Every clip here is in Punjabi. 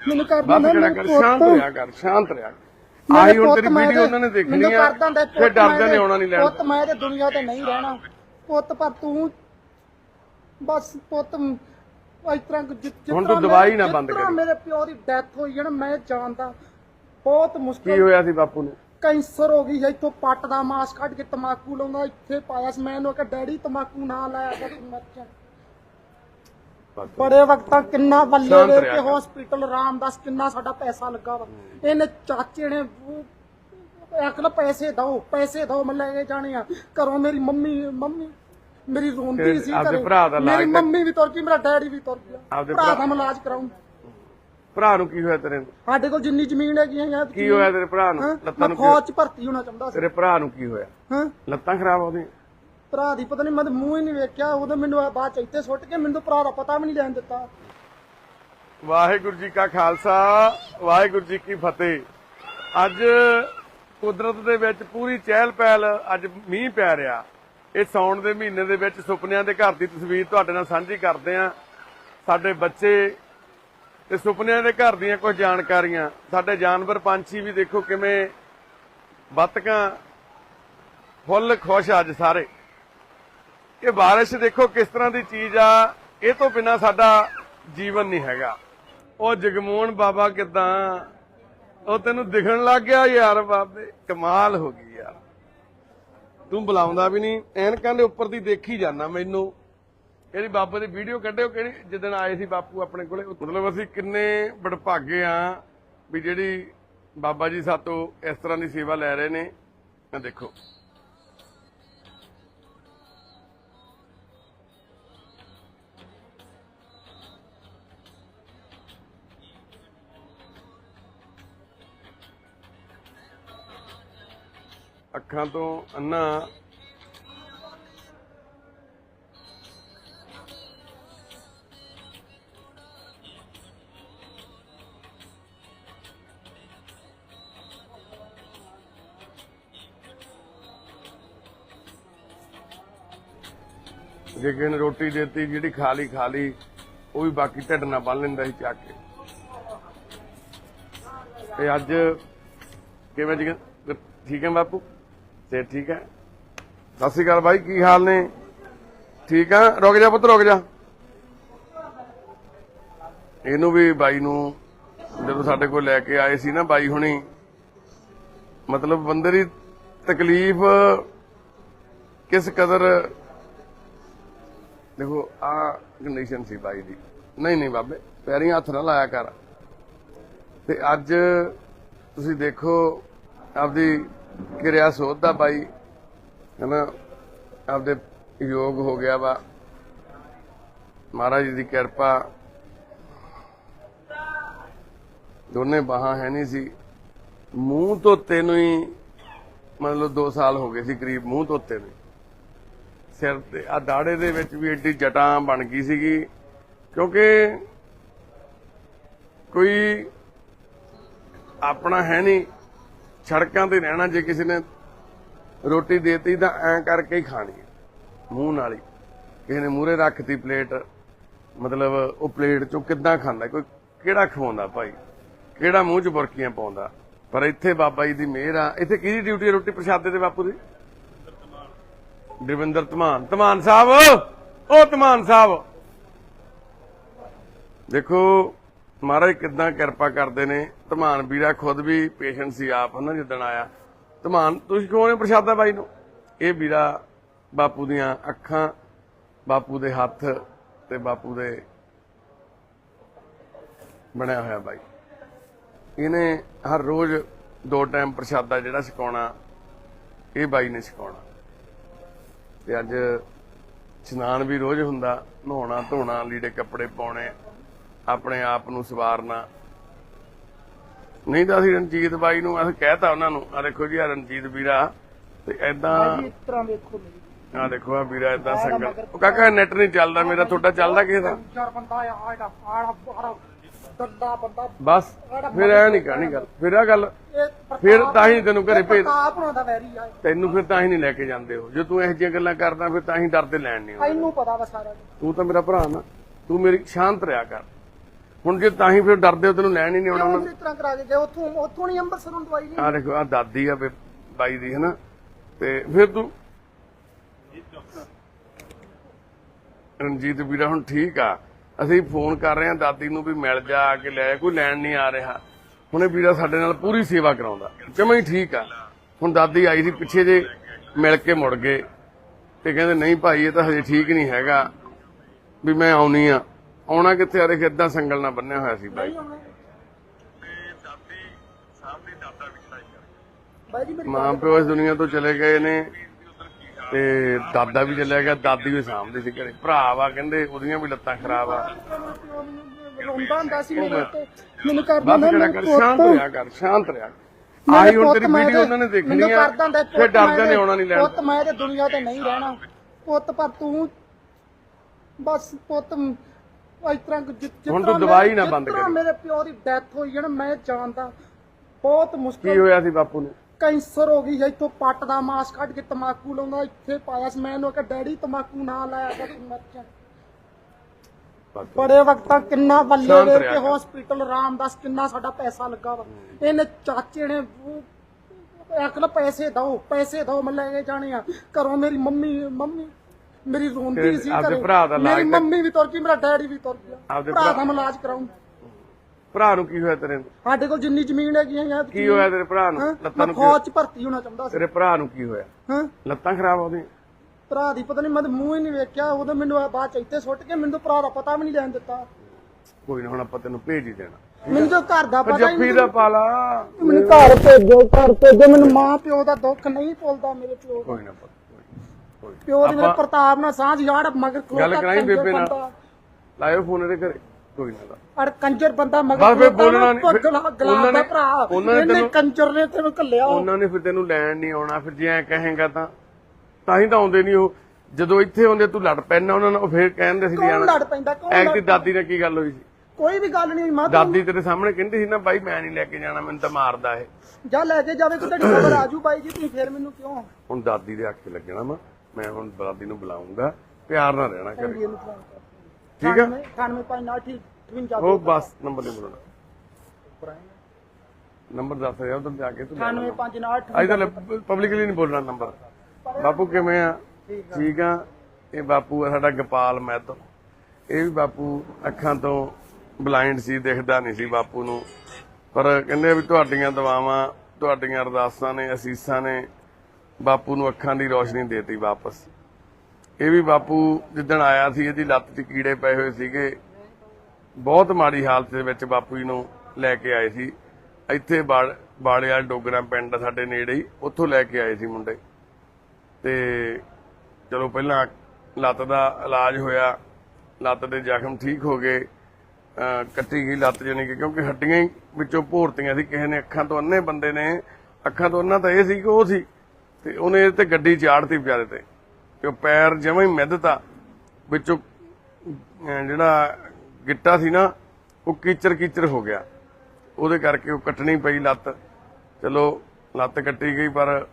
ਮੈਨੂੰ ਕਰ ਬਸ ਕਰਿਆ ਕਰ ਸ਼ਾਂਤ ਰਿਹਾ ਕਰ ਸ਼ਾਂਤ ਰਿਹਾ। ਕਰ ਆਹੀ ਹੁਣ ਤੇਰੀ ਵੀਡੀਓ ਉਹਨਾਂ ਨੇ ਦੇਖਣੀ ਆ। ਫਿਰ ਡਰਦੇ ਨੇ ਆਉਣਾ ਨਹੀਂ ਲੈਣ। ਪੁੱਤ ਮੈਂ ਤੇ ਦੁਨੀਆ ਤੇ ਨਹੀਂ ਰਹਿਣਾ। ਪੁੱਤ ਪਰ ਤੂੰ ਬਸ ਪੁੱਤ ਇਸ ਤਰ੍ਹਾਂ ਜਿ- ਜਿਸ ਹੁਣ ਤੂੰ ਤਰ੍ਹਾਂ ਦਵਾਈ ਮੇਰੇ- ਨਾ ਜਿਸ ਬੰਦ ਤਰ੍ਹਾਂ ਕਰੀ। ਮੇਰੇ ਪਿਓ ਦੀ ਡੈਥ ਹੋਈ ਹੈ ਨਾ ਮੈਂ ਜਾਣਦਾ। ਬਹੁਤ ਕੀ ਮੁਸ਼ਕਲ ਹੋਇਆ ਸੀ ਬਾਪੂ ਨੂੰ? ਕੈਂਸਰ ਹੋ ਗਈ ਹੈ ਇੱਥੋਂ ਪੱਟ ਦਾ ਮਾਸ ਕੱਢ ਕੇ ਤਮਾਕੂ ਲਾਉਂਦਾ ਇੱਥੇ ਪਾਇਆ ਸੀ। ਮੈਂ ਇਹਨੂੰ ਕਿ ਡੈਡੀ ਤਮਾਕੂ ਨਾ ਲਾਇਆ ਕਰ ਮਰ ਜਾ। ਬੜੇ ਵਕਤਾਂ ਕਿੰਨਾ ਬੱਲੇ ਵੇ ਕੇ। ਹਸਪੀਟਲ ਰਾਮਦਾਸ ਕਿੰਨਾ ਸਾਡਾ ਪੈਸਾ ਲੱਗਾ ਵਾ। ਇਹਨੇ ਚਾਚੇ ਨੇ ਅਕਲ ਪੈਸੇ ਦੋ ਪੈਸੇ ਦੋ ਮੈਂ ਲੈ ਕੇ ਜਾਣੇ ਆ। ਘਰੋਂ ਮੇਰੀ ਮੰਮੀ ਮੰਮੀ ਮੇਰੀ ਰੋਂਦੀ ਸੀ ਘਰੇ। ਮੇਰੀ ਮੰਮੀ ਵੀ ਤੁਰ ਗਈ ਮੇਰਾ ਡੈਡੀ ਵੀ ਤੁਰ ਗਿਆ। ਭਰਾ ਦਾ ਇਲਾਜ ਕਰਾਉਂ ਭਰਾ ਨੂੰ ਕੀ ਹੋਇਆ ਤੇਰੇ? ਸਾਡੇ ਕੋਲ ਜਿੰਨੀ ਜ਼ਮੀਨ ਹੈਗੀ ਹੈ ਕੀ ਹੋਇਆ ਤੇਰੇ ਭਰਾ ਨੂੰ? ਲੱਤਾਂ ਨੂੰ ਫੌਜ ਚ ਭਰਤੀ ਹੋਣਾ ਚਾਹੁੰਦਾ ਸੀ। ਤੇਰੇ ਭਰਾ ਨੂੰ ਕੀ ਹੋਇਆ? ਹਾਂ? ਲੱਤਾਂ ਖਰਾਬ ਹੋ ਗਈਆਂ? ਭਰਾ ਦੀ, ਪਤਾ ਨਹੀਂ ਮੈਂ ਤਾਂ ਮੂੰਹ ਹੀ ਨਹੀਂ ਵੇਖਿਆ ਉਹਦੇ ਮੈਨੂੰ ਆ ਬਾਅਦ ਚ ਇੱਥੇ ਸੁੱਟ ਕੇ ਮੈਨੂੰ ਤਾਂ ਭਰਾ ਦਾ ਪਤਾ ਵੀ ਨਹੀਂ ਲੈਣ ਦਿੱਤਾ। ਵਾਹਿਗੁਰੂ ਜੀ ਕਾ ਖਾਲਸਾ, ਵਾਹਿਗੁਰੂ ਜੀ ਕੀ ਫਤਿਹ। ਅੱਜ ਕੁਦਰਤ ਦੇ ਵਿੱਚ ਪੂਰੀ ਚਹਿਲ ਪਹਿਲ ਅੱਜ ਮੀਂਹ ਪੈ ਰਿਹਾ। ਇਹ ਸੌਣ ਦੇ ਮਹੀਨੇ ਦੇ ਵਿੱਚ ਸੁਪਨਿਆਂ ਦੇ ਘਰ ਦੀ ਤਸਵੀਰ ਤੁਹਾਡੇ ਨਾਲ ਸਾਂਝੀ ਕਰਦੇ ਆ ਸਾਡੇ ਬੱਚੇ ਤੇ ਸੁਪਨਿਆਂ ਦੇ ਘਰ ਦੀਆਂ ਕੁਝ ਜਾਣਕਾਰੀਆਂ। ਸਾਡੇ ਜਾਨਵਰ ਪੰਛੀ ਵੀ ਦੇਖੋ ਕਿਵੇਂ ਬੱਤਕਾਂ ਫੁੱਲ ਖੁਸ਼ ਅੱਜ ਸਾਰੇ। ਇਹ ਬਾਰਿਸ਼ ਦੇਖੋ ਕਿਸ ਤਰ੍ਹਾਂ ਦੀ ਚੀਜ਼ ਆ, ਇਹ ਤੋਂ ਬਿਨਾ ਸਾਡਾ ਜੀਵਨ ਨਹੀਂ ਹੈਗਾ। ਉਹ ਜਗਮੋਹਨ ਬਾਬਾ ਕਿਦਾਂ, ਉਹ ਤੈਨੂੰ ਦਿਖਣ ਲੱਗ ਗਿਆ ਯਾਰ ਬਾਬੇ, ਕਮਾਲ ਹੋ ਗਈ ਯਾਰ। ਤੂੰ ਬੁਲਾਉਂਦਾ ਵੀ ਨਹੀਂ ਐਨਕਾਂ ਦੇ ਉੱਪਰ ਦੀ ਦੇਖੀ ਜਾਣਾ ਮੈਨੂੰ। ਇਹਦੀ ਬਾਬੇ ਦੀ ਵੀਡੀਓ ਕੱਢਿਓ ਕਿਹੜੀ, ਜਿੱਦਣ ਆਏ ਸੀ ਬਾਪੂ ਆਪਣੇ ਕੋਲੇ। ਮਤਲਬ ਅਸੀਂ ਕਿੰਨੇ ਬੜਭਾਗੇ ਆ ਵੀ ਜਿਹੜੀ ਬਾਬਾ ਜੀ ਸਾਤੋਂ ਇਸ ਤਰ੍ਹਾਂ ਦੀ ਸੇਵਾ ਲੈ ਰਹੇ ਨੇ। ਦੇਖੋ। ਅੱਖਾਂ ਤੋਂ ਅੰਨਾ। ਜੇ ਕਿਸੇ ਨੇ ਰੋਟੀ ਦਿੱਤੀ, ਜਿਹੜੀ ਖਾ ਲਈ ਖਾ ਲਈ, ਉਹ ਵੀ ਬਾਕੀ ਢਿੱਡ ਨਾਲ ਬੰਨ ਲੈਂਦਾ ਸੀ ਚੱਕ ਕੇ। ਤੇ ਅੱਜ ਕਿਵੇਂ ਜੀ? ਠੀਕ ਹੈ ਬਾਪੂ? ਤੇ ਠੀਕ ਹੈ। ਸਤਿ ਸ਼੍ਰੀ ਅਕਾਲ ਬਾਈ, ਕੀ ਹਾਲ ਨੇ? ਠੀਕ ਆ ਰੁਕ ਜਾ ਪੁੱਤ, ਰੁਕ ਜਾ। ਇਹਨੂੰ ਵੀ ਬਾਈ ਨੂੰ ਜਦੋਂ ਸਾਡੇ ਕੋਲ ਲੈ ਕੇ ਆਏ ਸੀ ਨਾ ਬਾਈ ਹੁਣੀ, ਮਤਲਬ ਬੰਦੇ ਦੀ ਤਕਲੀਫ ਕਿਸ ਕਦਰ, ਦੇਖੋ ਆ ਕੰਡੀਸ਼ਨ ਸੀ ਬਾਈ ਦੀ। ਨਹੀਂ ਨਹੀਂ ਬਾਬੇ, ਪੈਰੀਂ ਹੱਥ ਨਾ ਲਾਇਆ ਕਰ। ਤੇ ਅੱਜ ਤੁਸੀਂ ਦੇਖੋ, ਆਪਦੀ ਕਿਰਿਆ ਸੋਧ ਦਾ ਬਾਈ, ਹਨਾ, ਆਪਦੇ ਯੋਗ ਹੋ ਗਿਆ ਵਾ। ਮਹਾਰਾਜ ਜੀ ਦੀ ਕਿਰਪਾ, ਦੋਨੇ ਬਾਹਾਂ ਹੈ ਨਹੀਂ ਸੀ। ਮੂੰਹ ਧੋਤੇ ਨੂੰ ਹੀ, ਮਤਲਬ 2 ਸਾਲ ਹੋ ਗਏ ਸੀ ਕਰੀਬ, ਮੂੰਹ ਧੋਤੇ ਨੂੰ ਸਿਰ ਤੇ ਆ ਦਾੜੇ ਦੇ ਵਿੱਚ ਵੀ ਏਡੀ ਜਟਾਂ ਬਣ ਗਈ ਸੀਗੀ, ਕਿਉਂਕਿ ਕੋਈ ਆਪਣਾ ਹੈ ਨਹੀਂ। ਸੜਕਾਂ ਤੇ ਰਹਿਣਾ ਜੇ ਕਿਸੇ ਨੇ ਰੋਟੀ ਦੇਤੀ ਤਾਂ ਐਂ ਕਰਕੇ ਹੀ ਖਾਣੀ ਮੂੰਹ ਨਾਲ ਹੀ। ਕਿਸੇ ਨੇ ਮੂਹਰੇ ਰੱਖਤੀ ਪਲੇਟ, ਮਤਲਬ ਉਹ ਪਲੇਟ ਚੋਂ ਕਿੱਦਾਂ ਖਾਂਦਾ? ਕੋਈ ਕਿਹੜਾ ਖਵਾਉਂਦਾ ਭਾਈ? ਕਿਹੜਾ ਮੂੰਹ 'ਚ ਬੁਰਕੀਆਂ ਪਾਉਂਦਾ? ਪਰ ਇੱਥੇ ਬਾਬਾ ਜੀ ਦੀ ਮਿਹਰ ਆ। ਇੱਥੇ ਕਿਹਦੀ ਡਿਊਟੀ ਹੈ ਰੋਟੀ ਪ੍ਰਸ਼ਾਦੇ ਦੇ ਬਾਪੂ ਦੀ? ਦਰਵਿੰਦਰ ਧਮਾਨ। ਧਮਾਨ ਸਾਹਿਬ! ਉਹ ਧਮਾਨ ਸਾਹਿਬ! ਦੇਖੋ, ਮਹਾਰਾਜ ਕਿਦਾਂ ਕਿਰਪਾ ਕਰਦੇ ਨੇ। ਧਮਾਨ ਵੀਰਾ ਖੁਦ ਵੀ ਪੇਸ਼ੈਂਟ ਸੀ ਆਪ, ਹਨਾ, ਜਿੱਦਣ ਆਇਆ। ਧਮਾਨ, ਤੁਸੀਂ ਕਿਉਂ ਨੇ ਪ੍ਰਸ਼ਾਦਾ ਬਾਈ ਨੂੰ? ਇਹ ਵੀਰਾ ਬਾਪੂ ਦੀਆਂ ਅੱਖਾਂ, ਬਾਪੂ ਦੇ ਹੱਥ ਤੇ ਬਾਪੂ ਦੇ ਬਣਿਆ ਹੋਇਆ ਬਾਈ। ਇਹਨੇ ਹਰ ਰੋਜ਼ ਦੋ ਟਾਈਮ ਪ੍ਰਸ਼ਾਦਾ ਜਿਹੜਾ ਛਕਾਉਣਾ, ਇਹ ਬਾਈ ਨੇ ਛਕਾਉਣਾ। ਤੇ ਅੱਜ ਇਸ਼ਨਾਨ ਵੀ ਰੋਜ਼ ਹੁੰਦਾ, ਨਹਾਉਣਾ ਧੋਣਾ, ਲੀੜੇ ਕੱਪੜੇ ਪਾਉਣੇ, ਆਪਣੇ ਆਪ ਨੂੰ ਸਵਾਰਨਾ। ਨਹੀਂ ਤਾਂ ਅਸੀਂ ਰਣਜੀਤ ਬਾਈ ਨੂੰ ਅਸੀਂ ਕਹਿਤਾ ਉਹਨਾਂ ਨੂੰ ਆ ਦੇਖੋ ਜੀ ਆ ਰਣਜੀਤ ਵੀਰਾ ਤੇ ਐਦਾਂ ਇਸ ਤਰ੍ਹਾਂ ਵੇਖੋ ਮੇਰੀ। ਆ ਦੇਖੋ ਆ ਵੀਰਾ ਐਦਾਂ ਸੰਗਲ ਉਹ ਕਾਕਾ ਨੈਟ ਨਹੀਂ ਚੱਲਦਾ ਮੇਰਾ ਤੁਹਾਡਾ ਚੱਲਦਾ ਕਿਸੇ ਦਾ? ਚਾਰ ਬੰਦਾ ਆ ਆੜਾ ਆੜਾ ਦੱਦਾ ਬੰਦਾ। ਬਸ ਫਿਰ ਐ ਨਹੀਂ ਕਰਨੀ ਗੱਲ ਫਿਰ ਆ ਗੱਲ ਫਿਰ ਤਾਂ ਹੀ ਤੈਨੂੰ ਘਰੇ ਭੇਜ ਵੈਰੀ ਆ। ਤੈਨੂੰ ਫਿਰ ਤਾਂ ਹੀ ਨਹੀਂ ਲੈ ਕੇ ਜਾਂਦੇ ਹੋ ਜੇ ਤੂੰ ਇਹੋ ਜਿਹੀਆਂ ਗੱਲਾਂ ਕਰਦਾ ਫਿਰ ਤਾਂ ਹੀ ਡਰਦੇ ਲੈਣ ਨਹੀਂ ਆਉਂਦੇ। ਪਤਾ ਵਾ ਸਾਰਾ ਤੂੰ ਤਾਂ ਮੇਰਾ ਭਰਾ ਨਾ। ਤੂੰ ਮੇਰੀ ਸ਼ਾਂਤ ਰਿਹਾ ਕਰ। ਹੁਣ ਜੇ ਤਾਂ ਹੀ ਫਿਰ ਡਰਦੇ ਹੋ ਤੈਨੂੰ ਲੈਣ ਹੀ ਨਹੀਂ ਆਉਣਾ ਉਹਨਾਂ ਇਸ ਤਰ੍ਹਾਂ ਕਰਾ ਕੇ ਗਏ? ਉੱਥੋਂ ਉੱਥੋਂ ਨਹੀਂ ਅੰਮ੍ਰਿਤਸਰੋਂ ਦਵਾਈ ਨਹੀਂ ਆ ਦੇਖੋ ਆ ਦਾਦੀ ਆ ਬੇ- ਬਾਈ ਦੀ ਹਨਾ? ਤੇ ਫਿਰ ਤੂੰ? ਰਣਜੀਤ ਵੀਰਾ ਹੁਣ ਠੀਕ ਆ। ਅਸੀਂ ਫੋਨ ਕਰ ਰਹੇ ਆ ਦਾਦੀ ਨੂੰ ਵੀ ਮਿਲ ਜਾ ਆ ਕੇ ਲੈ ਕੋਈ ਲੈਣ ਨਹੀਂ ਆ ਰਿਹਾ। ਹੁਣੇ ਵੀਰਾ ਸਾਡੇ ਨਾਲ ਪੂਰੀ ਸੇਵਾ ਕਰਾਉਂਦਾ। ਜਮਾਂ ਹੀ ਠੀਕ ਆ। ਹੁਣ ਦਾਦੀ ਆਈ ਸੀ ਪਿੱਛੇ ਜੇ ਮਿਲ ਕੇ ਮੁੜ ਗਏ। ਤੇ ਕਹਿੰਦੇ ਨਹੀਂ ਭਾਈ ਇਹ ਤਾਂ ਹਜੇ ਠੀਕ ਨਹੀਂ ਹੈਗਾ। ਵੀ ਮੈਂ ਆਉਣੀ ਆ। ਆਉਣਾ ਕਿੱਥੇ ਆ? ਦੇਖ ਏਦਾਂ ਸੰਗਲ ਨਾਲ ਬੰਨਿਆ ਹੋਇਆ ਸੀ ਬਾਈ ਮਾਂ ਪਿਓ ਇਸ ਦੁਨੀਆ ਤੋਂ ਚਲੇ ਗਏ ਨੇ ਤੇ ਦਾਦਾ ਵੀ ਚਲਿਆ ਗਿਆ ਦਾਦੀ ਵੀ ਸਾਂਭਦੀ ਸੀ ਘਰੇ। ਭਰਾ ਵਾ ਕਹਿੰਦੇ ਉਹਦੀਆਂ ਵੀ ਲੱਤਾਂ ਖਰਾਬ ਆ। ਰੋਂਦਾ ਹੁੰਦਾ ਸੀ ਮੇਰੇ ਮੈਨੂੰ ਕਰਦਾ ਬਸ ਹੁੰਦਾ ਜਿਹੜਾ ਕਰ ਸ਼ਾਂਤ ਰਿਹਾ ਕਰ ਸ਼ਾਂਤ ਰਿਹਾ। ਕਰ। ਆਹੀ ਹੁਣ ਤੇਰੀ ਵੀਡੀਓ ਉਹਨਾਂ ਨੇ ਦੇਖਣੀ ਆ ਫਿਰ ਡਰਦੇ ਨੇ ਆਉਣਾ ਨਹੀਂ ਲੈਣ। ਪੁੱਤ ਮੈਂ ਤੇ ਦੁਨੀਆ ਤੇ ਨਹੀਂ ਰਹਿਣਾ। ਪੁੱਤ ਪਰ ਤੂੰ ਬਸ ਪੁੱਤ ਇਸ ਤਰ੍ਹਾਂ ਜਿ- ਜਿਸ ਹੁਣ ਤੂੰ ਤਰ੍ਹਾਂ ਦਵਾਈ ਨਾ ਬੰਦ ਜਿਸ ਤਰ੍ਹਾਂ ਕਰੀ। ਮੇਰੇ ਪਿਓ ਦੀ ਡੈਥ ਹੋਈ ਹੈ ਨਾ ਮੈਂ ਜਾਣਦਾ ਬਹੁਤ ਕੀ ਮੁਸ਼ਕਲ ਹੋਇਆ ਸੀ ਬਾਪੂ ਨੂੰ? ਕੈਂਸਰ ਹੋ ਗਈ ਇੱਥੋਂ ਪੱਟ ਦਾ ਮਾਸ ਕੱਢ ਕੇ ਤਮਾਕੂ ਲਾਉਂਦਾ ਇੱਥੇ ਪਾਇਆ ਸੀ। ਮੈਂ ਇਹਨੂੰ ਕਿ ਡੈਡੀ ਤਮਾਕੂ ਨਾ ਲਾਇਆ ਕਰ ਤੂੰ ਮਰ ਜਾ। ਬੜੇ ਵਕਤਾਂ ਕਿੰਨਾ ਬੱਲੇ ਸ਼ਾਂਤ ਰਿਹਾ ਕੇ ਕਰ। ਹਸਪੀਟਲ ਰਾਮਦਾਸ ਕਿੰਨਾ ਸਾਡਾ ਪੈਸਾ ਲੱਗਾ ਵਾ। ਇਹਨੇ ਚਾਚੇ ਨੇ ਅਕਲ ਪੈਸੇ ਦੋ ਪੈਸੇ ਦੋ ਮੈਂ ਲੈ ਕੇ ਜਾਣੇ ਆ। ਘਰੋਂ ਮੇਰੀ ਮੰਮੀ ਮੰਮੀ ਮੇਰੀ ਰੋਂਦੀ ਸੀ ਆਪਦੇ ਘਰੇ। ਭਰਾ ਦਾ ਇਲਾਜ ਮੇਰੀ ਤਾਂ- ਮੰਮੀ ਵੀ ਤੁਰ ਗਈ ਮੇਰਾ ਡੈਡੀ ਵੀ ਤੁਰ ਗਿਆ। ਆਪਦੇ ਭਰਾ ਭਰਾ- ਦਾ ਮੈਂ ਇਲਾਜ ਕਰਾਉਂ ਭਰਾ ਨੂੰ ਕੀ ਹੋਇਆ ਤੇਰੇ ਨੂੰ ਸਾਡੇ ਕੋਲ ਜਿੰਨੀ ਜ਼ਮੀਨ ਹੈਗੀ ਹੈ ਕੀ ਹੋਇਆ ਤੇਰੇ ਭਰਾ ਨੂੰ? ਲੱਤਾਂ ਮੈਂ ਨੂੰ ਕੀ ਫੌਜ ਚ ਭਰਤੀ ਹੋਣਾ ਚਾਹੁੰਦਾ ਸੀ। ਤੇਰੇ ਭਰਾ ਨੂੰ ਕੀ ਹੋਇਆ? ਹਾਂ? ਲੱਤਾਂ ਖਰਾਬ ਹੋ ਗਈਆਂ ਭਰਾ ਦੀ ਪਤਾ ਨਹੀਂ ਮੈਂ ਤਾਂ ਮੂੰਹ ਹੀ ਨਹੀਂ ਵੇਖਿਆ। ਉਦੋਂ ਮੈਨੂੰ ਆ ਬਾਅਦ ਚ ਇੱਥੇ ਸੁੱਟ ਕੇ ਮੈਨੂੰ ਤਾਂ ਭਰਾ ਦਾ ਪਤਾ ਵੀ ਨਹੀਂ ਲੈਣ ਦਿੱਤਾ। ਕੋਈ ਨਾ ਹੁਣ ਆਪਾਂ ਤੈਨੂੰ ਭੇਜ ਹੀ ਦੇਣਾ। ਮੈਨੂੰ ਤਾਂ ਘਰ ਦਾ ਪਤਾ ਹੀ ਜੱਫੀ ਨਹੀਂ ਦਾ ਪਾਲਾ। ਮੈਨੂੰ ਘਰ ਭੇਜੋ ਘਰ ਭੇਜੋ। ਮੈਨੂੰ ਮਾਂ ਪਿਓ ਦਾ ਦੁੱਖ ਨਹੀਂ ਭੁੱਲਦਾ ਮੇਰੇ ਪਿਓ ਦਾ। ਕੋਈ ਨਾ ਪੁੱਤ। ਪਿਓ ਦੀ ਮੇਰੇ ਪ੍ਰਤਾਪ ਨਾਲ ਸਾਂਝ ਯਾੜ ਮਗਰ ਖਲੋਤਾ ਗੱਲ ਕਰਾਈ ਬੇਬੇ ਨਾਲ। ਲਾਇਓ ਫੋਨ ਇਹਦੇ ਘਰੇ। ਕੋਈ ਨਾ। ਅਰ ਕੰਜਰ ਬੰਦਾ ਮਗਰ ਬਸ ਫਿਰ ਬੋਲਣਾ ਨਹੀਂ, ਉਹਨਾਂ ਨੇ- ਭਰਾ। ਉਹਨਾਂ ਨੇ ਕੰਜਰ ਨੇ ਤੈਨੂੰ ਘੱਲਿਆ। ਉਹਨਾਂ ਨੇ ਫਿਰ ਤੈਨੂੰ ਲੈਣ ਨਹੀਂ ਆਉਣਾ। ਫਿਰ ਜੇ ਐ ਕਹੇਗਾ ਤਾਂ ਤਾਂ ਹੀ ਤਾਂ ਆਉਂਦੇ ਨਹੀਂ ਉਹ। ਜਦੋਂ ਇੱਥੇ ਆਉਂਦੇ ਤੂੰ ਲੜ ਪੈਣਾ ਉਹਨਾਂ ਨਾਲ ਉਹ ਫਿਰ ਕਹਿੰਦੇ ਸੀ ਆਣਾ ਲੜ ਪੈਂਦਾ? ਕੌਣ ਲੜ ਦੀ ਦਾਦੀ ਨਾਲ ਕੀ ਗੱਲ ਹੋਈ ਸੀ? ਕੋਈ ਵੀ ਗੱਲ ਨਹੀਂ ਮਾਂ ਦਾਦੀ ਤੇਰੇ ਸਾਹਮਣੇ ਕਹਿੰਦੀ ਸੀ ਨਾ ਬਾਈ ਮੈਂ ਨਹੀਂ ਲੈ ਕੇ ਜਾਣਾ ਮੈਨੂੰ ਤਾਂ ਮਾਰਦਾ ਇਹ। ਜਾ ਲੈ ਕੇ ਜਾਵੇ ਕੋਈ ਤੁਹਾਡੀ ਖਬਰ ਆਜੂ ਬਾਈ ਜੀ ਤੁਸੀਂ ਫੇਰ ਮੈਨੂੰ ਕਿਉਂ? ਹੁਣ ਦਾਦੀ ਦੇ ਅੱਖੇ ਲੱਗਣਾ ਵਾ। ਮੈਂ ਹੁਣ ਦਾਦੀ ਨੂੰ ਬੁਲਾਉਂਗਾ ਪਿਆਰ ਨਾਲ ਰਹਿਣਾ ਕਰੇ। ਠੀਕ ਆ? 98 5 ਨਾਲ ਠੀਕ 53 ਉਹ ਬਸ ਨੰਬਰ ਨਹੀਂ ਬੋਲਣਾ। ਨੰਬਰ ਦੱਸ ਰਿਹਾ ਉਧਰ ਜਾ ਕੇ ਤੂੰ ਲੈ 98 5 ਨਾਲ ਅੱਜ ਤਾਂ ਪਬਲਿਕਲੀ ਨਹੀਂ ਬੋਲਣਾ ਨੰਬਰ। ਬਾਪੂ ਕਿਵੇਂ ਆ? ਠੀਕ ਆ। ਇਹ ਬਾਪੂ ਆ ਸਾਡਾ ਗੋਪਾਲ ਮਹਿਤੋ ਇਹ ਵੀ ਬਾਪੂ ਅੱਖਾਂ ਤੋਂ ਬਲਾਈਂਡ ਸੀ ਦਿਖਦਾ ਨਹੀਂ ਸੀ ਬਾਪੂ ਨੂੰ। ਪਰ ਕਹਿੰਦੇ ਵੀ ਤੁਹਾਡੀਆਂ ਦੁਆਵਾਂ ਤੁਹਾਡੀਆਂ ਅਰਦਾਸਾਂ ਨੇ ਅਸੀਸਾਂ ਨੇ ਬਾਪੂ ਨੂੰ ਅੱਖਾਂ ਦੀ ਰੋਸ਼ਨੀ ਦੇਤੀ ਵਾਪਸ। ਇਹ ਵੀ ਬਾਪੂ ਜਿੱਦਣ ਆਇਆ ਸੀ, ਇਹਦੀ ਲੱਤ 'ਚ ਕੀੜੇ ਪਏ ਹੋਏ ਸੀਗੇ। ਬਹੁਤ ਮਾੜੀ ਹਾਲਤ ਦੇ ਵਿੱਚ ਬਾਪੂ ਜੀ ਨੂੰ ਲੈ ਕੇ ਆਏ ਸੀ। ਇੱਥੇ ਬਾੜ- ਡੋਗਰਾ ਪਿੰਡ ਸਾਡੇ ਨੇੜੇ ਹੀ, ਉੱਥੋਂ ਲੈ ਕੇ ਆਏ ਸੀ ਮੁੰਡੇ। ਤੇ ਚਲੋ ਪਹਿਲਾਂ ਲੱਤ ਦਾ ਇਲਾਜ ਹੋਇਆ, ਲੱਤ ਦੇ ਜ਼ਖਮ ਠੀਕ ਹੋ ਗਏ। ਅਹ ਕੱਟੀ ਗਈ ਲੱਤ ਜਾਨੀ ਕਿ ਕਿਉਂਕਿ ਹੱਡੀਆਂ ਹੀ ਵਿੱਚੋਂ ਭੋਰਤੀਆਂ ਸੀ, ਕਿਸੇ ਨੇ ਅੱਖਾਂ ਤੋਂ ਅੰਨੇ ਬੰਦੇ ਨੇ, ਅੱਖਾਂ ਤੋਂ ਅੰਨਾ ਤਾਂ ਇਹ ਸੀ ਕਿ ਉਹ ਸੀ। ਤੇ ਉਹਨੇ ਇਹ ਤੇ ਗੱਡੀ ਚਾੜਤੀ ਵਿਚਾਰੇ ਤੇ। ਤੇ ਉਹ ਪੈਰ ਜਮਾਂ ਹੀ ਮਿੱਧਤਾ ਵਿੱਚੋਂ ਜਿਹੜਾ ਗਿੱਟਾ ਸੀ ਨਾ, ਉਹ ਕੀਚਰ ਕੀਚਰ ਹੋ ਗਿਆ। ਉਹਦੇ ਕਰਕੇ ਉਹ ਕੱਟਣੀ ਪਈ ਲੱਤ। ਚਲੋ, ਲੱਤ ਕੱਟੀ ਗਈ, ਪਰ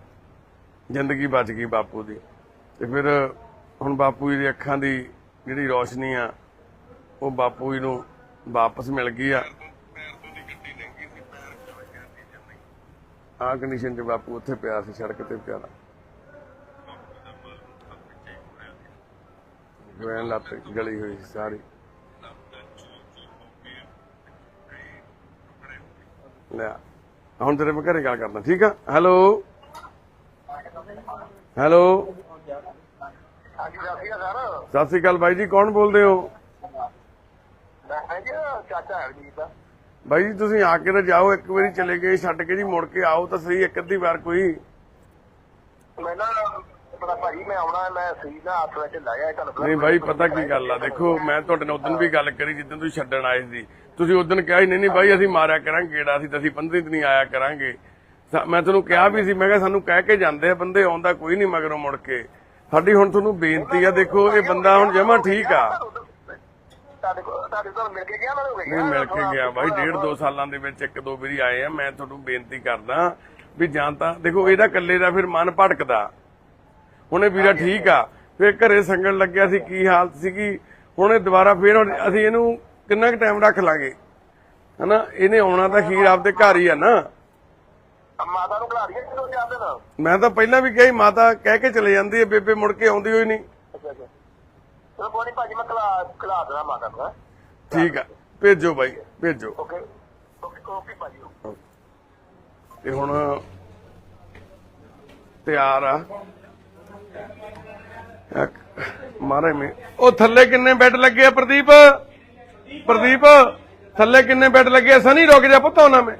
ਜ਼ਿੰਦਗੀ ਬਚ ਗਈ ਬਾਪੂ ਦੀ। ਤੇ ਫਿਰ ਹੁਣ ਬਾਪੂ ਜੀ ਦੀ ਅੱਖਾਂ ਦੀ ਜਿਹੜੀ ਰੋਸ਼ਨੀ ਆ, ਉਹ ਬਾਪੂ ਜੀ ਨੂੰ ਵਾਪਸ ਮਿਲ ਗਈ ਆ। ਆ ਕੰਡੀਸ਼ਨ 'ਚ ਬਾਪੂ ਉੱਥੇ ਪਿਆ ਸੀ, ਸੜਕ ਤੇ ਪਿਆ। ਗਵੈਂ ਲੱਤ ਗਲੀ ਹੋਈ ਸਾਰੀ। ਲੈ, ਹੁਣ ਤੇਰੇ ਮੈਂ ਘਰੇ ਗੱਲ ਕਰਦਾ, ਠੀਕ ਆ? ਹੈਲੋ ਹੈਲੋ ਸਤਿ ਸ੍ਰੀ ਅਕਾਲ ਬਾਈ ਜੀ, ਕੌਣ ਬੋਲਦੇ ਹੋ? ਮੈਂ ਚਾਚਾ ਹਰਜੀਤ। ਦਾ ਬਾਈ ਜੀ ਤੁਸੀਂ ਆ ਕੇ ਤਾਂ ਜਾਓ ਇੱਕ ਵਾਰੀ ਚਲੇ ਗਏ ਛੱਡ ਕੇ ਜੀ ਮੁੜ ਕੇ ਆਓ ਤਾਂ ਸਹੀ ਇੱਕ ਅੱਧੀ ਵਾਰ ਕੋਈ। ਮੈਂ ਨਾ ਪਤਾ ਭਾਈ ਮੈਂ ਆਉਣਾ ਮੈਂ ਸੀ ਨਾ ਆਪ ਵਿੱਚ ਲੈ ਗਿਆ ਤੁਹਾਨੂੰ ਨਹੀਂ ਬਾਈ ਪਤਾ ਕੀ ਗੱਲ ਆ ਦੇਖੋ ਮੈਂ ਤੁਹਾਡੇ ਨਾਲ ਉਦੋਂ ਵੀ ਗੱਲ ਕਰੀ ਜਿੱਦਣ ਤੁਸੀਂ ਛੱਡਣ ਆਏ ਸੀ। ਤੁਸੀਂ ਉਦੋਂ ਕਿਹਾ ਸੀ ਨਹੀਂ ਨਹੀਂ ਬਾਈ ਅਸੀਂ ਮਾਰਿਆ ਕਰਾਂਗੇ ਗੇੜਾ ਸੀ ਤਾਂ ਅਸੀਂ 15 ਦਿਨ ਹੀ ਆਇਆ ਕਰਾਂਗੇ। ਮੈਂ ਤੁਹਾਨੂੰ ਕਿਹਾ ਵੀ ਸੀ ਮੈਂ ਕਿਹਾ ਸਾਨੂੰ ਕਹਿ ਕੇ ਜਾਂਦੇ ਆ ਬੰਦੇ ਆਉਂਦਾ ਕੋਈ ਨਹੀਂ ਮਗਰੋਂ ਮੁੜ ਕੇ। ਸਾਡੀ ਹੁਣ ਤੁਹਾਨੂੰ ਬੇਨਤੀ ਆ ਦੇਖੋ ਇਹ ਬੰਦਾ ਹੁਣ ਜਮਾ ਠੀਕ ਆ। ਤੁਹਾਡੇ ਕੋਲ ਤੁਹਾਡੇ ਕੋਲ ਮਿਲ ਕੇ ਗਿਆ ਮੈਂ ਹੋ ਨਹੀਂ ਮਿਲ ਕੇ ਗਿਆ ਬਾਈ ਡੇਢ ਦੋ ਸਾਲਾਂ ਦੇ ਵਿੱਚ ਇੱਕ ਦੋ ਵਾਰੀ ਆਏ ਆ ਮੈਂ ਤੁਹਾਨੂੰ ਬੇਨਤੀ ਕਰਦਾ ਵੀ ਜਾਂ ਤਾਂ ਦੇਖੋ ਇਹਦਾ ਇਕੱਲੇ ਦਾ ਫਿਰ ਮਨ ਭਟਕਦਾ। ਹੁਣ ਵੀਰਾ ਠੀਕ ਆ। ਫਿਰ ਘਰੇ ਸੰਗਣ ਲੱਗਿਆ ਸੀ ਕੀ ਹਾਲਤ ਸੀਗੀ? ਹੁਣ ਦੁਬਾਰਾ ਫਿਰ ਅਸੀਂ ਇਹਨੂੰ ਕਿੰਨਾ ਕੁ ਟਾਈਮ ਰੱਖ ਲਾਂਗੇ? ਹਨਾ ਇਹਨੇ ਆਉਣਾ ਤਾਂ ਖੀਰ ਆਪਦੇ ਘਰ ਹੀ ਆ ਨਾ। ਮਾਤਾ ਨੂੰ ਖਿਲਾ ਦਈਏ ਕਿਲੋ ਚਾਰ ਦਿਨ। ਮੈਂ ਤਾਂ ਪਹਿਲਾਂ ਵੀ ਕਿਹਾ ਮਾਤਾ ਕਹਿ ਕੇ ਚਲੇ ਜਾਂਦੀ ਹੈ ਬੇਬੇ ਮੁੜ ਕੇ ਆਉਂਦੀ ਹੋਈ ਨਹੀਂ। ਚਲੋ ਕੋਈ ਨੀ ਭਾਜੀ ਮੈਂ ਖਿਲਾ ਖਿਲਾ ਦੇਣਾ ਮਾਤਾ ਨੂੰ ਹੈਂ। ਠੀਕ ਆ। ਭੇਜੋ ਬਾਈ ਭੇਜੋ। ਓਕੇ ਓਕੇ ਓਕੇ ਭਾਜੀ। ਓਕੇ। ਤੇ ਹੁਣ ਤਿਆਰ ਆ। ਇੱਕ ਮਾਰੇ ਮੇ ਉਹ ਥੱਲੇ ਕਿੰਨੇ ਬੈੱਡ ਲੱਗੇ ਆ ਪ੍ਰਦੀਪ? ਪ੍ਰਦੀਪ ਥੱਲੇ ਕਿੰਨੇ ਬੈੱਡ ਲੱਗੇ ਆ? ਸਨੀ ਰੁਕ ਜਾ ਪੁੱਤ ਆਉਣਾ ਮੈਂ।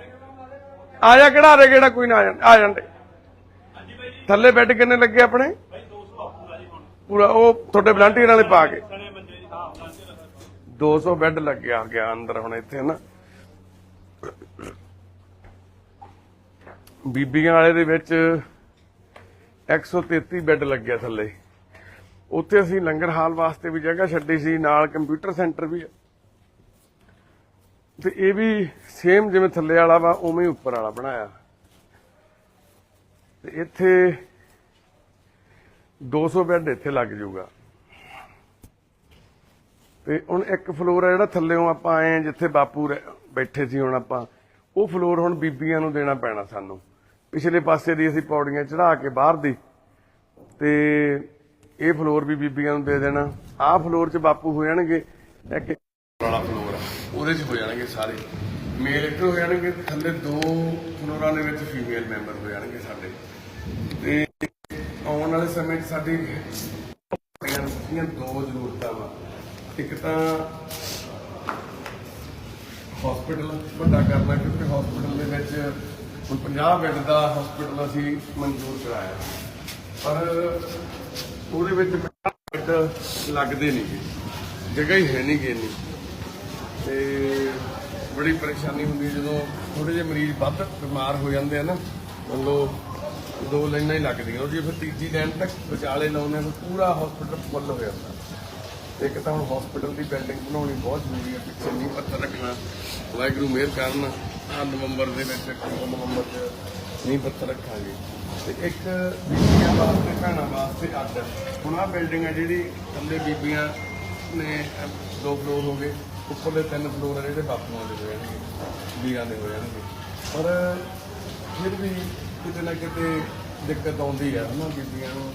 ਆ ਜਾ ਕਿਹੜਾ ਰੇ ਕਿਹੜਾ ਕੋਈ ਨਾ ਆ ਜਾਣ- ਆ ਜਾਂਦੇ ਥੱਲੇ ਬੈੱਡ ਕਿੰਨੇ ਲੱਗੇ ਆਪਣੇ? ਪੂਰਾ ਉਹ ਤੁਹਾਡੇ ਵਲੰਟੀਅਰ ਵਾਲੇ ਪਾ ਕੇ। 200 ਬੈੱਡ ਲੱਗਿਆ ਗਿਆ ਅੰਦਰ ਹੁਣ ਇੱਥੇ ਨਾ। ਬੀਬੀਆਂ ਵਾਲੇ ਦੇ ਵਿੱਚ 133 ਬੈੱਡ ਲੱਗਿਆ ਥੱਲੇ। ਉੱਥੇ ਅਸੀਂ ਲੰਗਰ ਹਾਲ ਵਾਸਤੇ ਵੀ ਜਗ੍ਹਾ ਛੱਡੀ ਸੀ ਨਾਲ ਕੰਪਿਊਟਰ ਸੈਂਟਰ ਵੀ ਤੇ ਇਹ ਵੀ ਸੇਮ ਜਿਵੇਂ ਥੱਲੇ ਵਾਲਾ ਵਾ ਉਵੇਂ ਹੀ ਉੱਪਰ ਵਾਲਾ ਬਣਾਇਆ। ਤੇ ਇੱਥੇ 200 ਬੈੱਡ ਇੱਥੇ ਲੱਗ ਜਾਊਗਾ ਤੇ ਹੁਣ ਇੱਕ ਫਲੋਰ ਆ ਜਿਹੜਾ ਥੱਲੇੋਂ ਆਪਾਂ ਆਏ ਜਿੱਥੇ ਬਾਪੂ ਬੈਠੇ ਸੀ ਹੁਣ ਆਪਾਂ, ਉਹ ਫਲੋਰ ਹੁਣ ਬੀਬੀਆਂ ਨੂੰ ਦੇਣਾ ਪੈਣਾ ਸਾਨੂੰ। ਪਿਛਲੇ ਪਾਸੇ ਦੀ ਅਸੀਂ ਪੌੜੀਆਂ ਚੜਾ ਕੇ ਬਾਹਰ ਦੀ, ਤੇ ਇਹ ਫਲੋਰ ਵੀ ਬੀਬੀਆਂ ਨੂੰ ਦੇ ਦੇਣਾ। ਆਹ ਫਲੋਰ 'ਚ ਬਾਪੂ ਹੋ ਜਾਣਗੇ ਇੱਕ ਵਾਲਾ ਫਲੋਰ ਆ। ਉਹਦੇ 'ਚ ਹੋ ਜਾਣਗੇ ਸਾਰੇ। ਮੇਲ ਇੱਧਰ ਹੋ ਜਾਣਗੇ, ਥੱਲੇ ਦੋ ਫਲੋਰਾਂ ਦੇ ਵਿੱਚ ਫੀਮੇਲ ਮੈਂਬਰ ਹੋ ਜਾਣਗੇ ਸਾਡੇ। ਤੇ ਆਉਣ ਵਾਲੇ ਸਮੇਂ 'ਚ ਸਾਡੀ ਦੀਆਂ ਦੋ ਜ਼ਰੂਰਤਾਂ ਵਾ ਇੱਕ ਤਾਂ ਹਸਪੀਟਲ ਵੱਡਾ ਕਰਨਾ, ਕਿਉਂਕਿ ਹਸਪੀਟਲ ਦੇ ਵਿੱਚ ਹੁਣ 50 ਬੈੱਡ ਦਾ ਹਸਪੀਟਲ ਅਸੀਂ ਮਨਜ਼ੂਰ ਕਰਾਇਆ। ਪਰ ਉਹਦੇ ਵਿੱਚ ਬੈੱਡ ਲੱਗਦੇ ਨਹੀਂਗੇ ਜਗ੍ਹਾ ਹੀ ਹੈ ਨਹੀਂ ਗੀ ਇੰਨੀ। ਤੇ ਬੜੀ ਪਰੇਸ਼ਾਨੀ ਹੁੰਦੀ ਜਦੋਂ ਥੋੜੇ ਜਿਹੇ ਮਰੀਜ਼ ਵੱਧ ਬਿਮਾਰ ਹੋ ਜਾਂਦੇ ਆ ਨਾ। ਮੰਨ ਲਓ ਦੋ ਲਾਈਨਾਂ ਹੀ ਲੱਗਦੀਆਂ। ਉਹ ਜੇ ਫਿਰ ਤੀਜੀ ਲਾਈਨ ਤੱਕ ਵਿਚਾਲੇ ਲਾਉਂਦੇ ਆ ਪੂਰਾ ਹਸਪੀਟਲ ਫੁੱਲ ਹੋ ਜਾਂਦਾ। ਇੱਕ ਤਾਂ ਹੁਣ ਹਸਪੀਟਲ ਦੀ ਬਿਲਡਿੰਗ ਬਣਾਉਣੀ ਬਹੁਤ ਜ਼ਰੂਰੀ ਹੈ, ਪਿੱਛੇ ਨਹੀਂ ਪੱਥਰ ਰੱਖਣਾ, ਵਾਹਿਗੁਰੂ ਮਿਹਰ ਕਰਨ। ਆ ਨਵੰਬਰ ਦੇ ਵਿੱਚ ਅਕਤੂਬਰ ਨਵੰਬਰ ਚ ਨਹੀਂ ਪੱਥਰ ਰੱਖਾਂਗੇ। ਤੇ ਇੱਕ ਬੀਬੀਆਂ ਵਾਸਤੇ, ਭੈਣਾਂ ਵਾਸਤੇ ਅੱਡ। ਹੁਣ ਆ ਬਿਲਡਿੰਗ ਹੈ ਜਿਹੜੀ ਥੱਲੇ ਬੀਬੀਆਂ ਨੇ ਦੋ ਫਲੋਰ ਹੋ ਗਏ। ਉੱਪਰਲੇ ਤਿੰਨ ਫਲੋਰ ਆ ਜਿਹੜੇ ਬਾਪੂਆਂ ਦੇ ਹੋ ਜਾਣਗੇ ਵੀਰਾਂ ਦੇ ਹੋ ਜਾਣਗੇ ਪਰ ਫਿਰ ਵੀ ਕਿਤੇ ਨਾ ਕਿਤੇ ਦਿੱਕਤ ਆਉਂਦੀ ਹੈ ਉਹਨਾਂ ਬੀਬੀਆਂ ਨੂੰ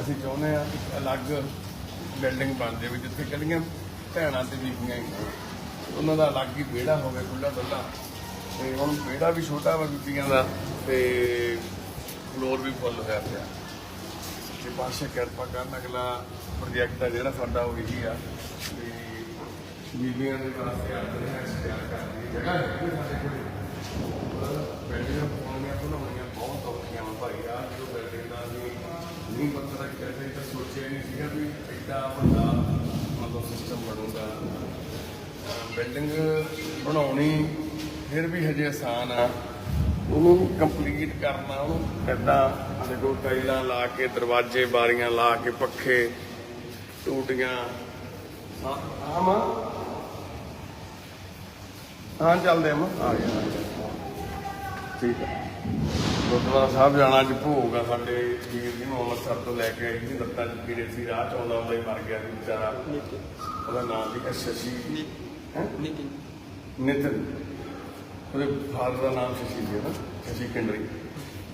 ਅਸੀਂ ਚਾਹੁੰਦੇ ਆ ਇੱਕ ਅਲੱਗ ਬਿਲਡਿੰਗ ਬਣ ਜਾਵੇ, ਜਿੱਥੇ ਕੱਲੀਆਂ ਭੈਣਾਂ ਤੇ ਬੀਬੀਆਂ ਹੀ ਉਹਨਾਂ ਦਾ ਅਲੱਗ ਹੀ ਵਿਹੜਾ ਹੋਵੇ ਖੁੱਲਾ ਡੁੱਲਾ ਤੇ ਹੁਣ ਵਿਹੜਾ ਵੀ ਛੋਟਾ ਵਾ ਬੀਬੀਆਂ ਦਾ, ਤੇ ਫਲੋਰ ਵੀ ਫੁੱਲ ਹੋਇਆ ਪਿਆ। ਤੇ ਪਾਸ਼ਾ ਕਿਰਪਾ ਕਰਨ, ਅਗਲਾ ਪ੍ਰੋਜੈਕਟ ਆ ਜਿਹੜਾ ਸਾਡਾ ਉਹ ਇਹੀ ਆ ਤੇ ਬੀਬੀਆਂ ਦੇ ਵਾਸਤੇ ਆਪਣੇ ਤਿਆਰ ਕਰਨੀ ਜਗ੍ਹਾ ਹੈ ਸਾਡੇ ਕੋਲ। ਬਿਲਡਿੰਗਾਂ ਪਾਉਣੀਆਂ, ਬਣਾਉਣੀਆਂ। ਬਹੁਤ ਔਖੀਆਂ ਵਾ ਭਾਈ ਆ ਜਦੋਂ ਬਿਲਡਿੰਗ ਦਾ ਅਸੀਂ ਨਹੀਂ ਪਤਾ ਰੱਖਿਆ ਸੀ ਤਾਂ ਸੋਚਿਆ ਨਹੀਂ ਸੀਗਾ ਵੀ ਐਡਾ ਵੱਡਾ ਮਤਲਬ ਸਿਸਟਮ ਬਣੂਗਾ। ਬਿਲਡਿੰਗ ਬਣਾਉਣੀ ਫਿਰ ਵੀ ਹਜੇ ਆਸਾਨ ਆ। ਉਹਨੂੰ ਕੰਪਲੀਟ ਕਰਨਾ, ਉਹਨੂੰ ਇਦਾਂ ਦੇਖੋ ਟਾਈਲਾਂ ਲਾ ਕੇ, ਦਰਵਾਜ਼ੇ ਬਾਰੀਆਂ ਲਾ ਕੇ, ਪੱਖੇ, ਟੂਟੀਆਂ ਹਾਂ ਹਾਂ, ਚੱਲਦੇ ਆ ਮਾਂ। ਆ ਗਿਆ। ਠੀਕ ਹੈ ਗੁਰਦੁਆਰਾ ਸਾਹਿਬ ਜਾਣਾ ਅੱਜ ਭੋਗ ਆ ਸਾਡੇ ਵੀਰ ਜੀ ਨੂੰ ਅੰਮ੍ਰਿਤਸਰ ਤੋਂ ਲੈ ਕੇ ਆਈ ਸੀ ਲੱਤਾਂ ਚ ਪੀੜੇ ਸੀ ਰਾਹ ਚ ਆਉਂਦਾ ਆਉਂਦਾ ਹੀ ਮਰ ਗਿਆ ਸੀ ਵਿਚਾਰਾ। ਉਹਦਾ ਨਾਮ ਸੀ ਸ਼ਸ਼ੀ ਹੈਂ? ਨਿਤਨ। ਉਹਦੇ ਫਾਦਰ ਦਾ ਨਾਮ ਸ਼ਸ਼ੀ ਸੀ ਨਾ ਸ਼ਸ਼ੀ ਕੰਡਰੀ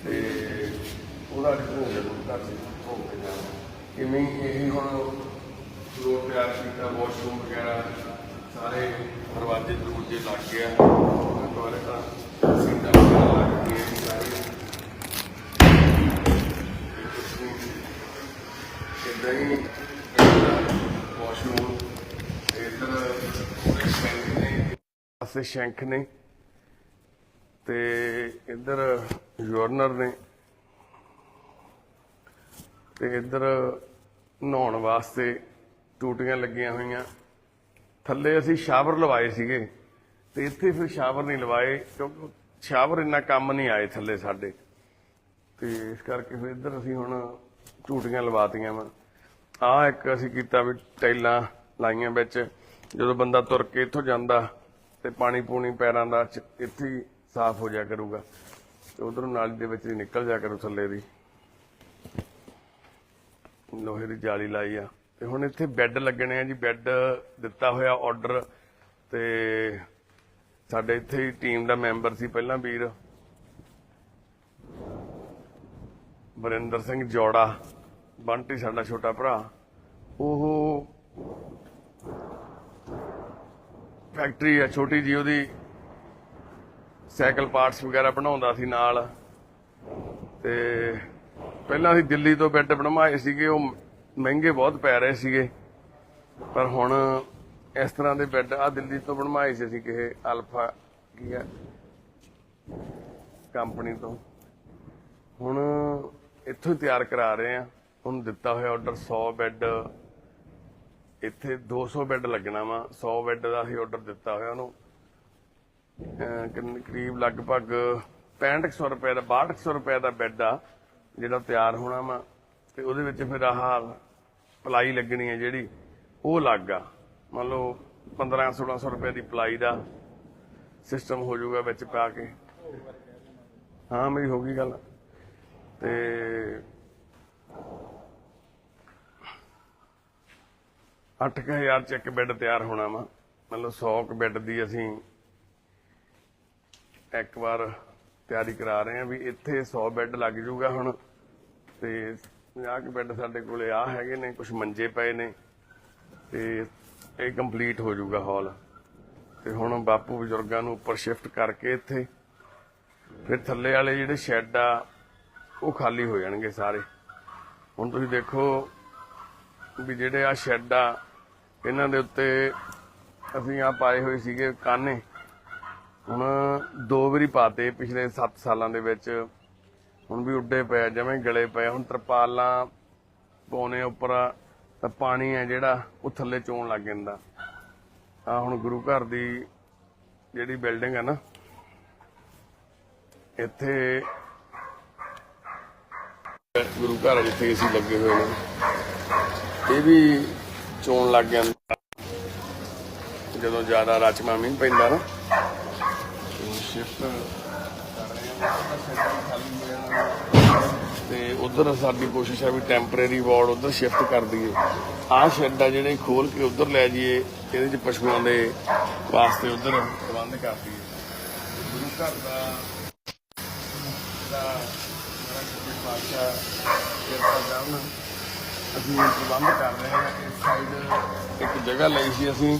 ਤੇ ਉਹਦਾ ਅੱਜ ਭੋਗ ਹੈ ਗੁਰਦੁਆਰਾ ਸੀ ਭੋਗ ਤੇ ਜਾਣਾ। ਕਿਵੇਂ ਹੀ ਇਹ ਹੁਣ ਲੋਕ ਤਿਆਰ ਕੀਤਾ ਵਾਸ਼ਰੂਮ ਵਗੈਰਾ ਸਾਰੇ ਦਰਵਾਜ਼ੇ ਦਰੂਜੇ ਲੱਗ ਗਿਆ ਟਾਇਲਟਾਂ ਸੀਟਾਂ ਵਗੈਰਾ ਲੱਗ ਗਈਆਂ ਜੀ ਵਾਸ਼ਰੂਮ ਇਧਰ ਪੂਰੇ ਸ਼ੈਂਕ ਨੇ ਪਾਸੇ ਸ਼ੈਂਕ ਨੇ ਤੇ ਇਧਰ ਯੂਰਨਰ ਨੇ ਤੇ ਇਧਰ ਨਹਾਉਣ ਵਾਸਤੇ ਟੂਟੀਆਂ ਲੱਗੀਆਂ ਹੋਈਆਂ। ਥੱਲੇ ਅਸੀਂ ਸ਼ਾਵਰ ਲਵਾਏ ਸੀਗੇ ਤੇ ਇੱਥੇ ਫਿਰ ਸ਼ਾਵਰ ਨਹੀਂ ਲਵਾਏ ਕਿਉਂਕਿ ਸ਼ਾਵਰ ਇੰਨਾ ਕੰਮ ਨਹੀਂ ਆਏ ਥੱਲੇ ਸਾਡੇ। ਤੇ ਇਸ ਕਰਕੇ ਫਿਰ ਇੱਧਰ ਅਸੀਂ ਹੁਣ ਟੂਟੀਆਂ ਲਵਾਤੀਆਂ ਵਾ। ਆ ਇੱਕ ਅਸੀਂ ਕੀਤਾ ਵੀ ਟਾਈਲਾਂ ਲਾਈਆਂ ਵਿੱਚ। ਜਦੋਂ ਬੰਦਾ ਤੁਰ ਕੇ ਇੱਥੋਂ ਜਾਂਦਾ ਤੇ ਪਾਣੀ ਪੂਣੀ ਪੈਰਾਂ ਦਾ ਇੱਥੇ ਸਾਫ਼ ਹੋ ਜਾ ਕਰੂਗਾ। ਤੇ ਉਧਰੋਂ ਨਾਲੀ ਦੇ ਵਿੱਚ ਹੀ ਨਿਕਲ ਜਾ ਕਰੂ ਥੱਲੇ ਦੀ। ਲੋਹੇ ਦੀ ਜਾਲੀ ਲਾਈ ਆ। ਤੇ ਹੁਣ ਇੱਥੇ ਬੈੱਡ ਲੱਗਣੇ ਆ ਜੀ। ਬੈੱਡ ਦਿੱਤਾ ਹੋਇਆ ਆਰਡਰ ਤੇ ਸਾਡੇ ਇੱਥੇ ਹੀ ਟੀਮ ਦਾ ਮੈਂਬਰ ਸੀ ਪਹਿਲਾਂ ਵੀਰ। ਵਰਿੰਦਰ ਸਿੰਘ ਜੋੜਾ। ਬੰਟੀ ਸਾਡਾ ਛੋਟਾ ਭਰਾ, ਉਹ ਫੈਕਟਰੀ ਆ, ਛੋਟੀ ਜੀ ਉਹਦੀ ਸਾਈਕਲ ਪਾਰਟਸ ਵਗੈਰਾ ਬਣਾਉਂਦਾ ਸੀ ਨਾਲ। ਤੇ ਪਹਿਲਾਂ ਅਸੀਂ ਦਿੱਲੀ ਤੋਂ ਬੈੱਡ ਬਣਵਾਏ ਸੀਗੇ, ਉਹ ਮਹਿੰਗੇ ਬਹੁਤ ਪੈ ਰਹੇ ਸੀਗੇ। ਪਰ ਹੁਣ ਇਸ ਤਰ੍ਹਾਂ ਦੇ ਬੈੱਡ ਆ ਦਿੱਲੀ ਤੋਂ ਬਣਵਾਏ ਸੀ ਅਸੀਂ ਕਿਸੇ ਅਲਫਾ ਕੀ ਆ ਕੰਪਨੀ ਤੋਂ। ਹੁਣ ਇੱਥੋਂ ਹੀ ਤਿਆਰ ਕਰਾ ਰਹੇ ਆ। ਉਹਨੂੰ ਦਿੱਤਾ ਹੋਇਆ ਆਰਡਰ 100 ਬੈੱਡ ਇੱਥੇ 200 ਬੈੱਡ ਲੱਗਣਾ ਵਾ। 100 ਬੈੱਡ ਦਾ ਅਸੀਂ ਆਰਡਰ ਦਿੱਤਾ ਹੋਇਆ ਉਹਨੂੰ। ਕਰੀਬ ਲਗਭਗ 6500 ਰੁਪਏ ਦਾ 6200 ਰੁਪਏ ਦਾ ਬੈੱਡ ਆ, ਜਿਹੜਾ ਤਿਆਰ ਹੋਣਾ ਵਾ। ਤੇ ਉਹਦੇ ਵਿੱਚ ਫਿਰ ਆਹ ਪਲਾਈ ਲੱਗਣੀ ਹੈ ਜਿਹੜੀ, ਉਹ ਲੱਗ ਆ। ਮੰਨ ਲਓ 15 1600 ਰੁਪਏ ਦੀ ਪਲਾਈ ਦਾ ਸਿਸਟਮ ਹੋ ਜਾਊਗਾ ਵਿੱਚ ਪਾ ਕੇ। ਹਾਂ ਮੇਰੀ ਹੋ ਗਈ ਗੱਲ। ਤੇ ਅੱਠ ਕੁ ਹਜ਼ਾਰ ਚ ਇੱਕ ਬੈੱਡ ਤਿਆਰ ਹੋਣਾ ਵਾ। ਮਤਲਬ 100 ਕੁ ਬੈੱਡ ਦੀ ਅਸੀਂ ਇੱਕ ਵਾਰ ਤਿਆਰੀ ਕਰਾ ਰਹੇ ਹਾਂ ਵੀ ਇੱਥੇ 100 ਬੈੱਡ ਲੱਗ ਜੂਗਾ ਹੁਣ। ਤੇ 50 ਕੁ ਬੈੱਡ ਸਾਡੇ ਕੋਲੇ ਆ ਹੈਗੇ ਨੇ ਕੁਝ ਮੰਜੇ ਪਏ ਨੇ। ਤੇ ਇਹ ਕੰਪਲੀਟ ਹੋ ਜਾਊਗਾ ਹਾਲ ਤੇ ਹੁਣ ਬਾਪੂ ਬਜ਼ੁਰਗਾਂ ਨੂੰ ਉੱਪਰ ਸ਼ਿਫਟ ਕਰਕੇ ਇੱਥੇ। ਫਿਰ ਥੱਲੇ ਵਾਲੇ ਜਿਹੜੇ ਸ਼ੈੱਡ ਆ, ਉਹ ਖਾਲੀ ਹੋ ਜਾਣਗੇ ਸਾਰੇ। ਹੁਣ ਤੁਸੀਂ ਦੇਖੋ ਵੀ ਜਿਹੜੇ ਆ ਸ਼ੈੱਡ ਆ ਇਹਨਾਂ ਦੇ ਉੱਤੇ ਅਸੀਂ ਆ ਪਾਏ ਹੋਏ ਸੀਗੇ ਕਾਨੇ। ਹੁਣ ਦੋ ਵਾਰੀ ਪਾਤੇ ਪਿਛਲੇ 7 ਸਾਲਾਂ ਦੇ ਵਿੱਚ। ਹੁਣ ਵੀ ਉੱਡੇ ਪਏ ਜਿਵੇਂ ਗਲੇ ਪਏ ਹੁਣ ਤਰਪਾਲਾਂ ਪਾਉਣੇ ਉੱਪਰ ਤਾਂ ਪਾਣੀ ਹੈ ਜਿਹੜਾ, ਉਹ ਥੱਲੇ ਚੋਣ ਲੱਗ ਜਾਂਦਾ। ਆ ਹੁਣ ਗੁਰੂ ਘਰ ਦੀ ਜਿਹੜੀ ਬਿਲਡਿੰਗ ਹੈ ਨਾ, ਇੱਥੇ ਗੁਰੂ ਘਰ ਜਿੱਥੇ ਅਸੀਂ ਲੱਗੇ ਹੋਏ ਨੇ, ਇਹ ਵੀ ਚੋਣ ਲੱਗ ਜਾਂਦਾ। ਜਦੋਂ ਜ਼ਿਆਦਾ ਰਚਮਾ ਮੀਂਹ ਪੈਂਦਾ ਨਾ। ਸ਼ਿਫਟ ਕਰ ਰਹੇ ਹਾਂ ਤੇ ਉਧਰ ਸਾਡੀ ਕੋਸ਼ਿਸ਼ ਹੈ ਵੀ ਟੈਂਪਰੇਰੀ ਵਾਰਡ ਉਧਰ ਸ਼ਿਫਟ ਕਰ ਦਈਏ। ਆਹ ਸ਼ੈੱਡ ਆ ਜਿਹੜੇ ਖੋਲ ਕੇ ਉਧਰ ਲੈ ਜਾਈਏ, ਇਹਦੇ ਚ ਪਸ਼ੂਆਂ ਦੇ ਵਾਸਤੇ ਉਧਰ ਪ੍ਰਬੰਧ ਕਰ ਦਈਏ। ਗੁਰੂ ਘਰ ਦਾ ਦਾ ਅਸੀਂ ਪ੍ਰਬੰਧ ਕਰ ਰਹੇ ਹਾਂ। ਇਸ ਸਾਈਡ ਇੱਕ ਜਗ੍ਹਾ ਲਈ ਸੀ ਅਸੀਂ।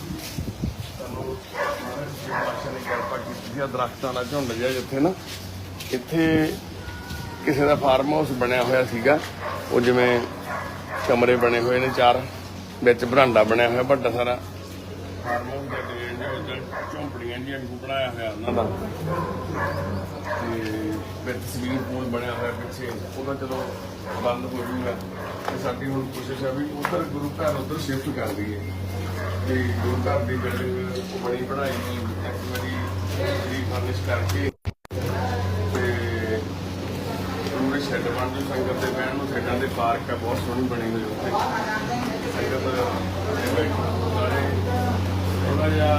ਪਾਸ਼ਾ ਨੇ ਕਿਰਪਾ ਕੀਤੀ ਸੀ ਦਰਖਤਾਂ ਦਾ ਝੁੰਡ ਜਿਹਾ ਜਿੱਥੇ ਨਾ, ਇੱਥੇ ਕਿਸੇ ਦਾ ਫਾਰਮ ਹਾਊਸ ਬਣਿਆ ਹੋਇਆ ਸੀਗਾ। ਉਹ ਜਿਵੇਂ ਕਮਰੇ ਬਣੇ ਹੋਏ ਨੇ ਚਾਰ, ਵਿੱਚ ਬਰਾਂਡਾ ਬਣਿਆ ਹੋਇਆ, ਵੱਡਾ ਸਾਰਾ। ਫਾਰਮ ਹਾਊਸ ਦੇ ਡਿਜ਼ਾਈਨ ਦੇ ਵਿੱਚ ਝੌਂਪੜੀਆਂ ਜਿਹੀਆਂ ਵੀ ਬਣਾਇਆ ਹੋਇਆ ਉਹਨਾਂ ਦਾ। ਤੇ ਵਿੱਚ ਸਵੀਮਿੰਗ ਪੂਲ ਬਣਿਆ ਹੋਇਆ ਪਿੱਛੇ, ਉਹਦਾ ਜਦੋਂ ਬੰਦ ਹੋ ਜੂਗਾ ਤੇ ਸਾਡੀ ਹੁਣ ਕੋਸ਼ਿਸ਼ ਹੈ ਵੀ ਉਧਰ ਗੁਰੂ ਘਰ ਉਧਰ ਸ਼ਿਫਟ ਕਰ ਦਈਏ। ਤੇ ਗੁਰੂ ਘਰ ਦੀ ਬਿਲਡਿੰਗ ਬਣੀ ਬਣਾਈ ਇੱਕ ਵਾਰੀ ਰੀਫਰਨਿਸ਼ ਕਰਕੇ ਤੇ ਪੂਰੇ ਸ਼ੈੱਡ ਬਣ ਜੂ ਸੰਗਤ ਦੇ ਬਹਿਣ ਨੂੰ ਸਾਈਡਾਂ ਦੇ ਪਾਰਕ ਆ ਬਹੁਤ ਸੋਹਣੀ ਬਣੀ ਹੋਈ ਉੱਥੇ। ਸੰਗਤ ਦੇ ਸਾਰੇ ਥੋੜਾ ਜਿਹਾ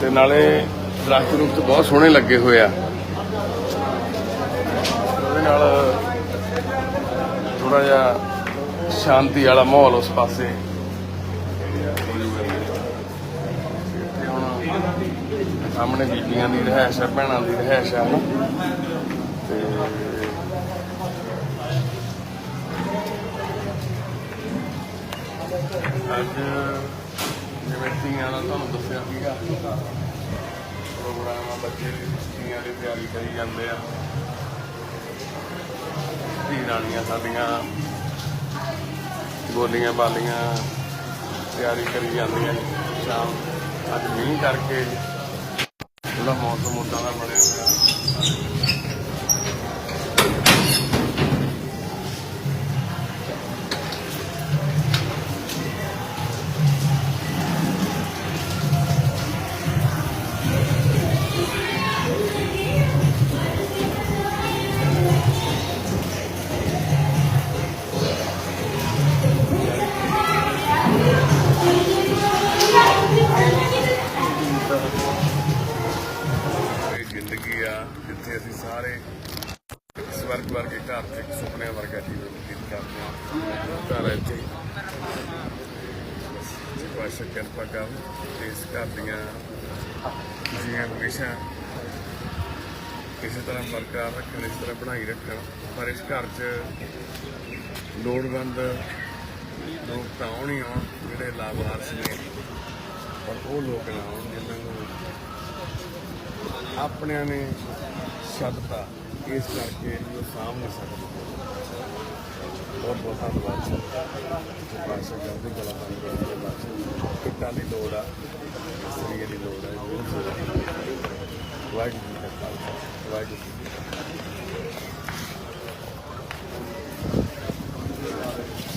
ਤੇ ਨਾਲੇ ਦਰਖਤ ਰੁੱਖ ਬਹੁਤ ਸੋਹਣੇ ਲੱਗੇ ਹੋਏ ਆ। ਉਹਦੇ ਨਾਲ ਥੋੜਾ ਜਿਹਾ ਸ਼ਾਂਤੀ ਵਾਲਾ ਮਾਹੌਲ ਉਸ ਪਾਸੇ। ਸਾਹਮਣੇ ਬੀਬੀਆਂ ਦੀ ਰਹਿائش ਹੈ ਭੈਣਾਂ ਦੀ ਰਹਿائش ਹੈ ਤੇ ਅੱਜ ਜਿਵੇਂ ਤੀਆਂ ਦਾ ਤੁਹਾਨੂੰ ਦੱਸਿਆ ਸੀਗਾ, ਪ੍ਰੋਗਰਾਮ ਬੱਚੇ ਦੀ ਤਿਆਰੀ ਕਰੀ ਜਾਂਦੇ ਆ। ਧੀ ਰਾਣੀਆਂ ਸਾਡੀਆਂ। ਬੋਲੀਆਂ ਬਾਲੀਆਂ ਤਿਆਰੀ ਕਰੀ ਜਾਂਦੀਆਂ ਸ਼ਾਮ ਅੱਜ ਮੀਂਹ ਕਰਕੇ ਥੋੜਾ ਮੌਸਮ ਉਦਾਂ ਦਾ ਬਣਿਆ ਹੋਇਆ। ਖੁਸ਼ੀਆਂ ਹਮੇਸ਼ਾ ਇਸੇ ਤਰ੍ਹਾਂ ਬਰਕਰਾਰ ਰੱਖਣ, ਇਸ ਤਰ੍ਹਾਂ ਬਣਾਈ ਰੱਖਣ। ਪਰ ਇਸ ਘਰ 'ਚ ਲੋੜਵੰਦ ਲੋਕ ਤਾਂ ਆਉਣ ਹੀ ਆਉਣ, ਜਿਹੜੇ ਲਾਭਾਰਥ ਨੇ। ਪਰ ਉਹ ਲੋਕ ਨਾ ਆਉਣ ਜਿਨ੍ਹਾਂ ਨੂੰ ਆਪਣਿਆਂ ਨੇ ਛੱਡਤਾ ਇਸ ਕਰਕੇ ਉਹ ਸਾਂਭ ਨਹੀਂ ਸਕਦੇ ਬਹੁਤ ਬਹੁਤ ਧੰਨਵਾਦ ਸਰ ਪਾਸ਼ਾ ਜਲਦੀ ਗਲਾ ਬੰਦ ਕਰਨ ਦੇ ਬਾਅਦ ਕਿੱਟਾਂ ਦੀ ਲੋੜ ਆ ਸਰੀਰ ਦੀ ਲੋੜ ਆ ਬਹੁਤ ਜ਼ਰੂਰੀ ਵਾਹਿਗੁਰੂ ਜੀ ਕਾ ਖਾਲਸਾ ਵਾਹਿਗੁਰੂ ਜੀ ਕੀ ਫਤਿਹ